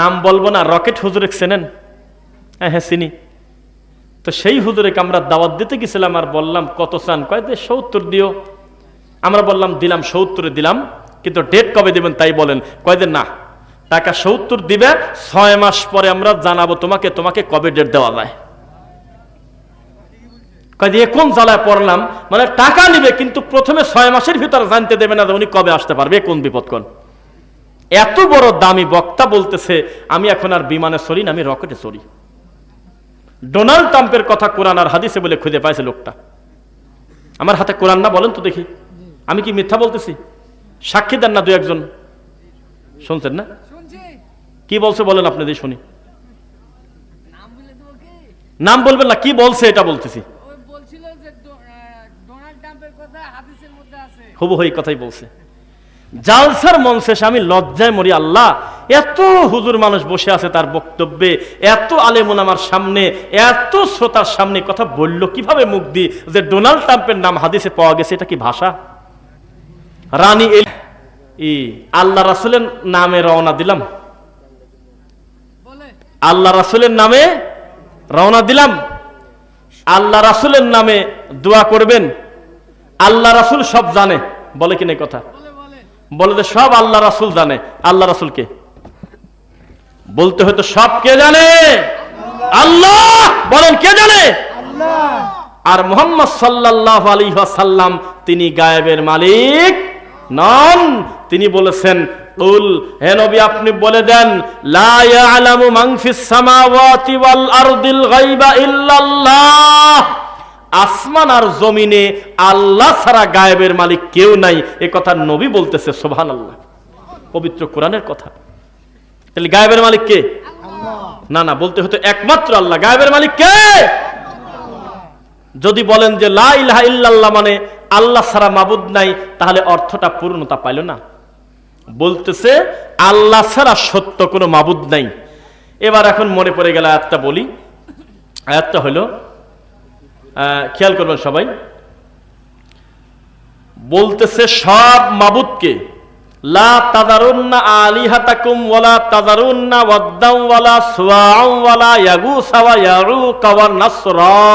নাম বলব না, রকেট হুজুরে চেনেন? হ্যাঁ হ্যাঁ চিনি। তো সেই হুজুরেকে আমরা দাওয়াত দিতে গেছিলাম আর বললাম, কত চান? কয়, যে সত্তর দিও। আমরা বললাম, দিলাম, সত্তরে দিলাম, কিন্তু ডেট কবে দিবেন তাই বলেন। কয় যে, না, টাকা সত্তর দিবে, ছয় মাস পরে আমরা জানাব তোমাকে তোমাকে কবে ডেট দেওয়া যায়? কোন জ্বালায় পড়লাম? মানে টাকা নিবে, কিন্তু প্রথমে ছয় মাসের ভিতরে জানতে দেবে না যে উনি কবে আসতে পারবে কোন বিপদ কোন? এত বড় দামি বক্তা বলতেছে আমি এখন আর বিমানে চড়ি না আমি রকেটে চড়ি। ডোনাল্ড ট্রাম্পের কথা কোরআন আর হাদিসে বলে খুঁজে পাইছে লোকটা। আমার হাতে কোরআন না বলেন তো দেখি। আমি কি মিথ্যা বলতেছি? সাক্ষী দেন না দু একজন। শুনছেন না? কি বলছে বলেন আপনাদের শুনি। নাম বলবেন না কি বলছে এটা বলতেছি। ওই বলছিল যে ডো- আহ, ডোনাল্ড ট্রাম্পের কথা হাদিসের মধ্যে আছে। হবু হই কথাই বলছে। জালসার মঞ্চে আমি লজ্জায় মরি আল্লাহ এত হুজুর মানুষ বসে আছে তার বক্তব্যে এত আলেমুন আমার সামনে এত শ্রোতার সামনে কথা বলল কীভাবে মুখ দি যে ডোনাল্ড ট্রাম্পের নাম হাদিসে পাওয়া গেছে এটা কি ভাষা? রানী ই আল্লাহ রাসুলের নামে রওনা দিলাম। আল্লাহ রাসুলের নামে রওনা দিলাম। আল্লাহ রাসুলের নামে দোয়া করবেন। আল্লাহ রাসুল সব জানে বলে কিনা কথা? বলে যে সব আল্লাহ রাসুল জানে। আল্লাহ রাসুলকে বলতে হয়তো সব কে জানে? আল্লাহ! বলেন কে জানে? আর মোহাম্মদ সাল্লাহ আলী সাল্লাম তিনি গায়েবের মালিক নন। তিনি বলেছেন উল হে নবী আপনি বলে দেন লা ইয়ালামু মান ফিস সামাওয়াতি ওয়াল আরদিল গায়বা ইল্লাল্লাহ। আসমান আর জমিনে আল্লাহ ছাড়া গায়েবের মালিক কেউ নাই। এ কথা নবী বলতেছে, সুবহানাল্লাহ। পবিত্র কোরআনের কথা। তাহলে গায়েবের মালিক কে? না না, বলতে হতো একমাত্র আল্লাহ। গায়েবের মালিক কে? যদি বলেন যে লা ইলাহা ইল্লাল্লাহ মানে আল্লাহ ছাড়া মাবুদ নাই, তাহলে অর্থটা পূর্ণতা পাইল না। বলতেছে, আল্লাহ ছাড়া সত্য কোনো মাবুদ নাই। এবার এখন মনে পড়ে গেল আয়াতটা বলি। আয়াতটা হলো খেয়াল করবেন সবাই। বলতেছে সব মাবুদকে, লা তাদারুন্না আলিহাতাকুম ওয়ালা তাদারুন্না ওয়ালা ওয়ালা ইয়াগুসা ওয়া ওয়া নাসরা।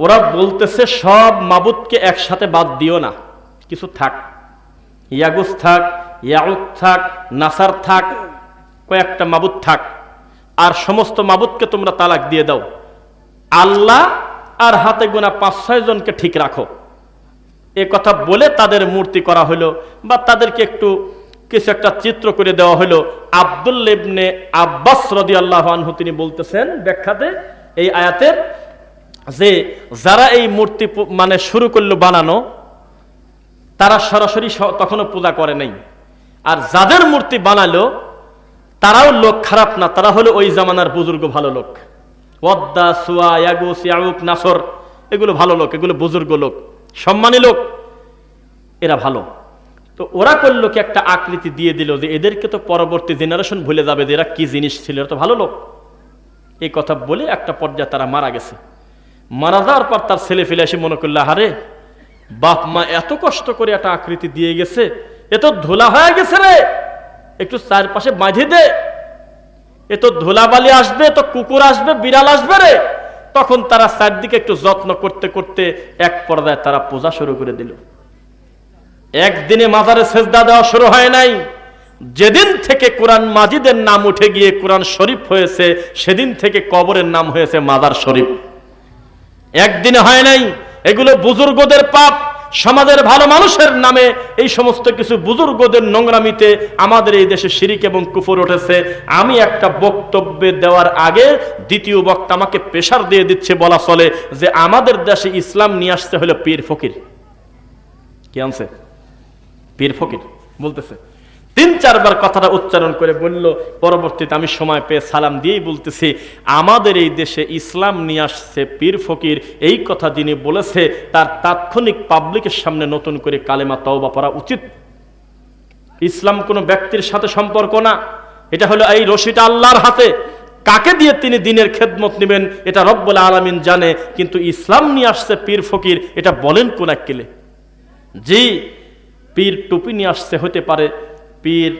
ওরা বলতেছে সব মাবুদকে একসাথে বাদ দিও না, কিছু থাক। ইয়াগুস থাক ইয়াউক থাক, নাসার থাক, কয়েকটা মাবুদ থাক। আর সমস্ত মাবুদকে তোমরা তালাক দিয়ে দাও। আল্লাহ আর হাতে গোনা পাঁচ, ছয় জনকে ঠিক রাখো। এ কথা বলে তাদের মূর্তি করা হলো বা তাদেরকে একটু কিছু একটা চিত্র করে দেওয়া হলো। আব্দুল ইবনে আব্বাস রদি আল্লাহ আনহু তিনি বলতেছেন ব্যাখ্যাতে এই আয়াতের যে যারা এই মূর্তি মানে শুরু করল বানানো, তারা সরাসরি তখনও পূজা করে নাই। আর যাদের মূর্তি বানালো, তারাও লোক খারাপ না, তারা হলো ওই জামানার বুজুর্গ ভালো লোক। ওয়াদ্দা সুয়া ইয়াগুস নাসর। এগুলো ভালো লোক, এগুলো বুজুর্গ লোক, সম্মানী লোক। এরা ভালো। তো ওরা করল কি একটা আকৃতি দিয়ে দিল যে এদেরকে তো পরবর্তী জেনারেশন ভুলে যাবে যে এরা কি জিনিস ছিল, এরা তো ভালো লোক। এই কথা বলে একটা পর্যায়ে তারা মারা গেছে। মারা যাওয়ার পর তার ছেলে ফেলে এসে মনে করল হারে বাপ মা এত কষ্ট করে একটা আকৃতি দিয়ে গেছে, এ তো ধুলা হয়ে গেছে রে। একটু চারপাশে বাঁধে দে। এ তো ধুলাবালি আসবে তো কুকুর আসবে, বিড়াল আসবে রে। তখন তারা চারদিকে একটু যত্ন করতে করতে এক পর্দায় তারা পূজা শুরু করে দিল। একদিনে মাজারে সেজদা দেওয়া শুরু হয় নাই। যেদিন থেকে কোরআন মাজিদের নাম উঠে গিয়ে কোরআন শরীফ হয়েছে, সেদিন থেকে কবরের নাম হয়েছে মাজার শরীফ। একদিনে হয় নাই। এগুলো বুজুর্গদের পাপ। সমাজের ভালো মানুষের নামে এই সমস্ত কিছু বুজুর্গদের নোংরামিতে আমাদের এই দেশে শিরিক এবং কুফর উঠেছে। আমি একটা বক্তব্যে দেওয়ার আগে দ্বিতীয় বক্তা আমাকে প্রেশার দিয়ে দিচ্ছে বলা চলে যে আমাদের দেশে ইসলাম নিয়ে আসতে হলো পীর ফকির। কি আনছে? পীর ফকির, বলতেছে। তিন চারবার কথাটা উচ্চারণ করে বলল, পরবর্তীতে আমি সময় পেয়ে সালাম দিয়েই বলতেছি, আমাদের এই দেশে ইসলাম নিয়ে আসছে পীর ফকির, এই কথা যিনি বলেছে, তার তাৎক্ষণিক পাবলিকের সামনে নতুন করে কালেমা তওবা পড়া উচিত। ইসলাম কোনো ব্যক্তির সাথে সম্পর্ক না। এটা হলো এই রশিটা আল্লাহর হাতে। কাকে দিয়ে তিনি দিনের খেদমত নেবেন, এটা রব্বুল আলামিন জানে, কিন্তু ইসলাম নিয়ে আসছে পীর ফকির, এটা বলেন কোন এক কেলে? জি, পীর টুপি নিয়ে আসছে হতে পারে পীর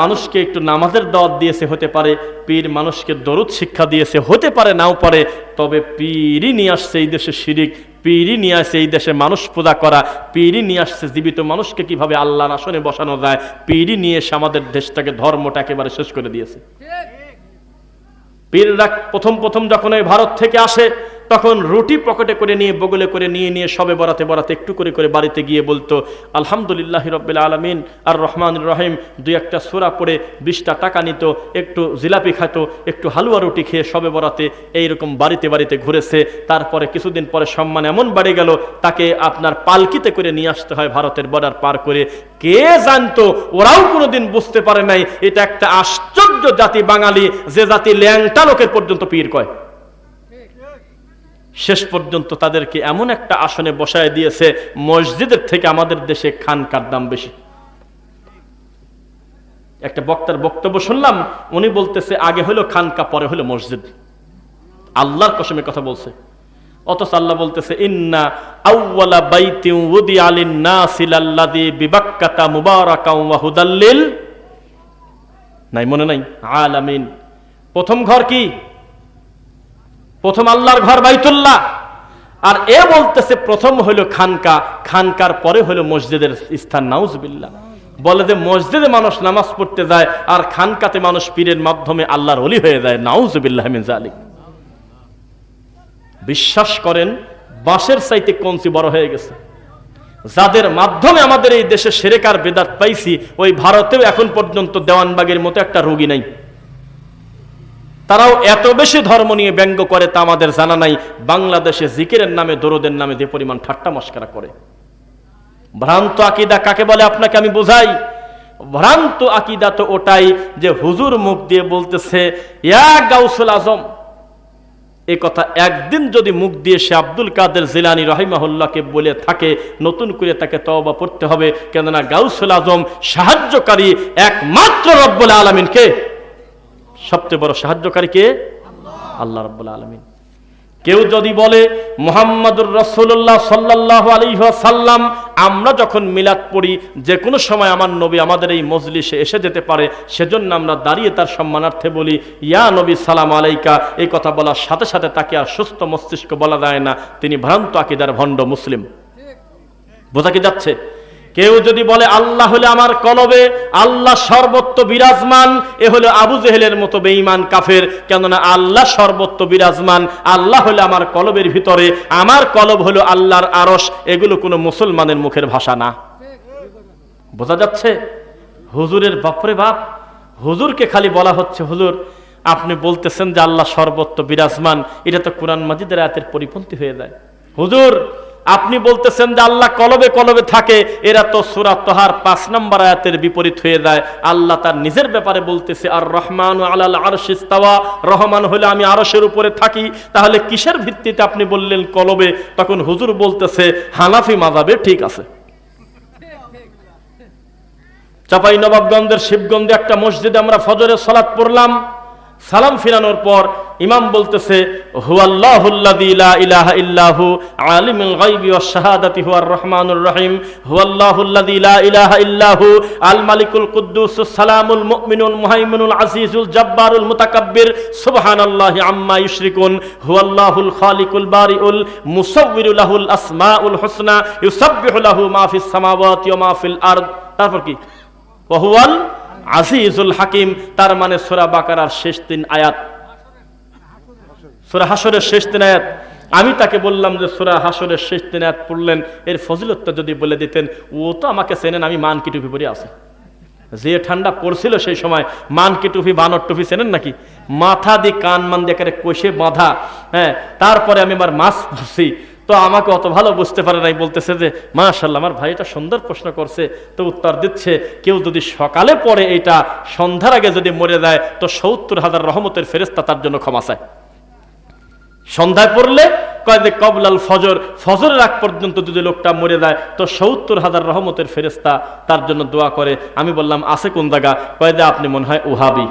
মানুষকে একটু নামাজের দাওয়াত দিয়েছে হতে পারে। পীর মানুষকে দরুদ শিক্ষা দিয়েছে হতে পারে নাও পারে। তবে পীরই নিয়ে আসছে এই দেশে শিরিক পীরই নিয়ে আসছে এই দেশে মানুষ পূজা করা পীরই নিয়ে আসছে জীবিত মানুষকে কীভাবে আল্লাহর আসনে বসানো যায় পীরই নিয়ে এসে আমাদের দেশটাকে ধর্মটা একেবারে শেষ করে দিয়েছে। পীররা প্রথম প্রথম যখন এই ভারত থেকে আসে তখন রুটি পকেটে করে নিয়ে, বগলে করে নিয়ে নিয়ে সবে বরাতে বরাতে একটু করে করে বাড়িতে গিয়ে বলতো, আলহামদুলিল্লাহ রব্বিল আলমিন আর রহমান রহিম। দুই একটা সোরা পড়ে বিশটা টাকা নিত, একটু জিলাপি খাতো, একটু হালুয়া রুটি খেয়ে সবে বরাতে এইরকম বাড়িতে বাড়িতে ঘুরেছে। তারপরে কিছুদিন পরে সম্মান এমন বেড়ে গেল, তাকে আপনার পালকিতে করে নিয়ে আসতে হয় ভারতের বর্ডার পার করে। কে জানতো? ওরাও কোনোদিন বুঝতে পারে নাই, এটা একটা আশ্চর্য জাতি বাঙালি, যে জাতি ল্যাংটা লোকের পর্যন্ত পীর কয়। শেষ পর্যন্ত তাদেরকে এমন একটা আসনে বসায় দিয়েছে, মসজিদের থেকে আমাদের দেশে খানকার দাম বেশি? একটা বক্তার বক্তব্য শুনলাম, উনি বলতেছে, আগে হলো খানকা পরে হলো মসজিদ। আল্লাহর কসমে কথা বলছে। অথচ আল্লাহ বলতেছে, ইন্না আউওয়ালা বাইতিন উদি আলিন নাসিল আল্লাযী বিবাক্কাতা মুবারাকাও ওয়া হুদাল্লিল নাই, মনে নাই? আলামিন। প্রথম ঘর কি? প্রথম আল্লাহর ঘর বাইতুল্লাহ। আর এ বলতেছে, প্রথম হইল খানকা, খানকার পরে হইল মসজিদের স্থান, নাউজবিল্লাহ। বলে যে, মসজিদে মানুষ নামাজ পড়তে যায়, আর খানকাতে মানুষ পীরের মাধ্যমে আল্লাহর অলি হয়ে যায়, নাউজবিল্লাহ মিন জালিক। বিশ্বাস করেন, বাঁশের চাইতে কঞ্চি বড় হয়ে গেছে। যাদের মাধ্যমে আমাদের এই দেশে সেরেকার বেদাত পাইছি, ওই ভারতেও এখন পর্যন্ত দেওয়ানবাগের মতো একটা রোগী নাই। তারাও এত বেশি ধর্ম নিয়ে ব্যঙ্গ করে তা আমাদের জানা নাই। বাংলাদেশে জিকিরের নামে, দরদের নামে যে পরিমাণ ঠাট্টা মস্কারা করে। ভ্রান্ত আকিদা কাকে বলে আপনাকে আমি বোঝাই? ভ্রান্ত আকিদা তো ওটাই যে হুজুর মুখ দিয়ে বলতেছে গাউসুল আজম। এ কথা একদিন যদি মুখ দিয়ে সে আব্দুল কাদের জিলানি রহিমাহুল্লাহকে বলে থাকে, নতুন করে তাকে তওবা পড়তে হবে। কেননা গাউসুল আজম সাহায্যকারী একমাত্র রব্বুল আলমিনকে সবচেয়ে বড় সাহায্যকারী কে? আল্লাহ রব্বুল আলমিন। কেউ যদি বলে, মোহাম্মদুর রসুল্লাহ সাল্লাহ সাল্লাম আমরা যখন মিলাদ পড়ি যে কোনো সময় আমার নবী আমাদের এই মজলিসে এসে যেতে পারে, সেজন্য আমরা দাঁড়িয়ে তার সম্মানার্থে বলি, ইয়া নবী, সালাম আলাইকা। এই কথা বলার সাথে সাথে তাকে আর সুস্থ মস্তিষ্ক বলা যায় না। তিনি ভ্রান্ত আকিদার ভণ্ড মুসলিম। বোঝা কি যাচ্ছে? কেউ যদি বলে, আল্লাহ হলে আমার কলবে, আল্লাহ সর্বত্র বিরাজমান, এ হলো আবু জেহেলের মতো বেঈমান কাফের। কেননা আল্লাহ সর্বত্র বিরাজমান, আল্লাহ হলে আমার কলবের ভিতরে, আমার কলব হলো আল্লাহর আরস এগুলো কোনো মুসলমানের মুখের ভাষা না। বোঝা যাচ্ছে? হুজুরের বাপরে বাপ, হুজুরকে খালি বলা হচ্ছে, হুজুর, আপনি বলতেছেন যে আল্লাহ সর্বত্র বিরাজমান। এটা তো কোরআন মাজিদের আয়াতের পরিপন্থী হয়ে যায়। হুজুর আপনি বলতেছেন যে আল্লাহ কলবে কলবে থাকে, এরা তো সুরা তোহার পাঁচ নম্বর আয়াতের বিপরীত হয়ে যায়। আল্লাহ তার নিজের ব্যাপারে বলতেছে, আর রহমান আলাল আরশিস্তাওয়া রহমান হলে আমি আরশের উপরে থাকি। তাহলে কিসের ভিত্তিতে আপনি বললেন কলবে? তখন হুজুর বলতেছে, হানাফি মাজাবে ঠিক আছে। চাপাই নবাবগঞ্জের শিবগঞ্জে একটা মসজিদে আমরা ফজরের সালাত পড়লাম। সালাম ফিরানোর পর ইমাম বলতেছে ইল্লাহু আলিমুল গায়বি হুয়ার রহমানুর রহিম। হুয়াল্লাহুল্লাযী লা আল মালিকুল কুদ্দুসুস সালামুল মুমিনুল মুহাইমিনুল আজিজুল জাব্বারুল মুতাকাব্বির। সুবহানাল্লাহি আম্মা ইউশরিকুন। হুয়াল্লাহুল খালিকুল বারিউল মুসাউবিরু লাহুল আসমাউল হুসনা। ইউসাব্বিহু লাহু মা ফিস সামাওয়াতি ওয়া মা ফিল আরদ। তারপর কি? ওহুয়াল আজিজুল হাকিম, তার মানে সোরা বাকারার শেষ তিন আয়াত। সোরা হাসরের শেষ তিন আয়াত। আমি তাকে বললাম যে, সোরা হাসরের শেষ তিন আয়াত পড়লেন, এর ফজিলতটা যদি বলে দিতেন, ও তো আমাকে চেনেন, আমি মানকি টুপি পরে আছি। যে ঠান্ডা পড়ছিল সেই সময়, মানকি টুপি, বানর টুপি চেনেন নাকি? মাথা দিয়ে কান মান দিয়ে কষে বাঁধা। হ্যাঁ তারপরে আমি আমার মাছ পড়ছি তো আমাকে অত ভালো বুঝতে পারে নাই, বলতেছে যে মাশাল্লাহ আমার ভাই এটা সুন্দর প্রশ্ন করছে, তো উত্তর দিচ্ছে, কেউ যদি সকালে পড়ে এটা সন্ধ্যার আগে যদি মরে যায়, তো সত্তর হাজার রহমতের ফেরেস্তা তার জন্য ক্ষমা চায়। সন্ধ্যায় পড়লে কয় যে কবলাল ফজর, ফজরের আগ পর্যন্ত যদি লোকটা মরে যায়, তো সত্তর হাজার রহমতের ফেরেস্তা তার জন্য দোয়া করে। আমি বললাম, আছে কোন জায়গা? কয় যে, আপনি মনে হয় উহাবি।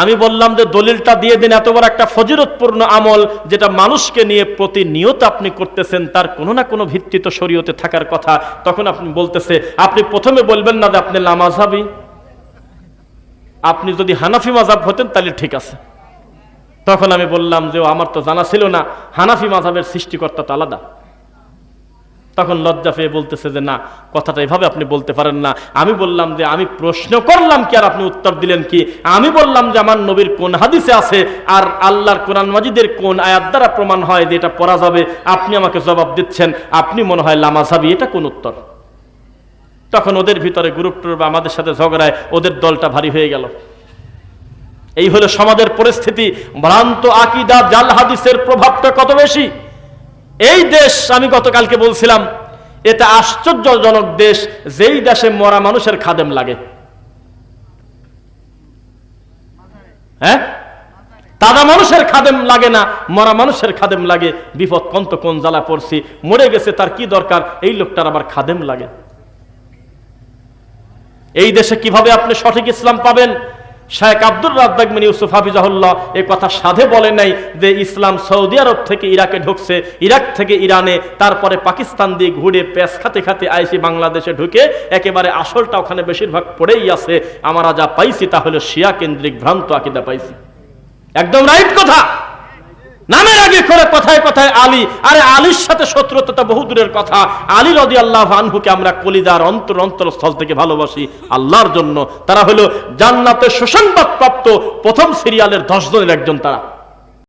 আমি বললাম যে দলিলটা দিয়ে দিন, এত বড় একটা ফজিরতপূর্ণ আমল যেটা মানুষকে নিয়ে প্রতিনিয়ত আপনি করতেছেন, তার কোনো না কোনো ভিত্তি তো শরীয়তে থাকার কথা। তখন আপনি বলতেছে, আপনি প্রথমে বলবেন না যে আপনি লামাজাবি। আপনি যদি হানাফি মাজাব হতেন, তাহলে ঠিক আছে। তখন আমি বললাম যে আমার তো জানা ছিল না, হানাফি মাজাবের সৃষ্টিকর্তা তো আলাদা। তখন লজ্জা পেয়ে বলতেছে যে, না, কথাটা এভাবে আপনি বলতে পারেন না। আমি বললাম যে, আমি প্রশ্ন করলাম কি আর আপনি উত্তর দিলেন কি? আমি বললাম যে, আমার নবীর কোন হাদিসে আছে? আর আল্লাহর কোরআন মাজিদের কোন আয়াত দ্বারা প্রমাণ হয় যে এটা পড়া যাবে? আপনি আমাকে জবাব দিচ্ছেন, আপনি মনে হয় লামাজাবি এটা কোন উত্তর? তখন ওদের ভিতরে গ্রুপ টুরুপ আমাদের সাথে ঝগড়ায়, ওদের দলটা ভারী হয়ে গেল। এই হলো সমাজের পরিস্থিতি। ভ্রান্ত আকিদা, জাল হাদিসের প্রভাবটা কত বেশি? এই দেশ আমি গতকালকে বলছিলাম, এটা আশ্চর্যজনক দেশ, যেই দেশে মরা মানুষের খাদেম লাগে। হ্যাঁ? তারা মানুষের খাদেম লাগে না, মরা মানুষের খাদেম লাগে। বিপদ কন্ত কোন জ্বালা পড়ছি, মরে গেছে তার কি দরকার? এই লোকটার আবার খাদেম লাগে। এই দেশে কীভাবে আপনি সঠিক ইসলাম পাবেন? শায়েক আব্দুর রাজ্জাক মিন ইউসুফ হাফিজাহুল্লাহ এ কথা সাধে বলে নাই যে ইসলাম সৌদি আরব থেকে ইরাকে ঢুকছে, ইরাক থেকে ইরানে, তারপরে পাকিস্তান দিয়ে ঘুরে পেঁচ খাতে খাতে আইসি বাংলাদেশে ঢুকে একেবারে আসলটা ওখানে বেশিরভাগ পড়েই আছে। আমরা যা পাইছি তা হলো শিয়া কেন্দ্রিক ভ্রান্ত আকিদা পাইছি। একদম রাইট কথা। নামের আগে করে কথায় কথায় আলী। আরে আলীর সাথে শত্রুতা বহু দূরের কথা। আলী রদি আল্লাহ আনহুকে আমরা কলিদার অন্তর অন্তরস্থল থেকে ভালোবাসি আল্লাহর জন্য। তারা হলো জান্নাতের সুসংবাদ প্রাপ্ত প্রথম সিরিয়ালের দশ জনের একজন তারা।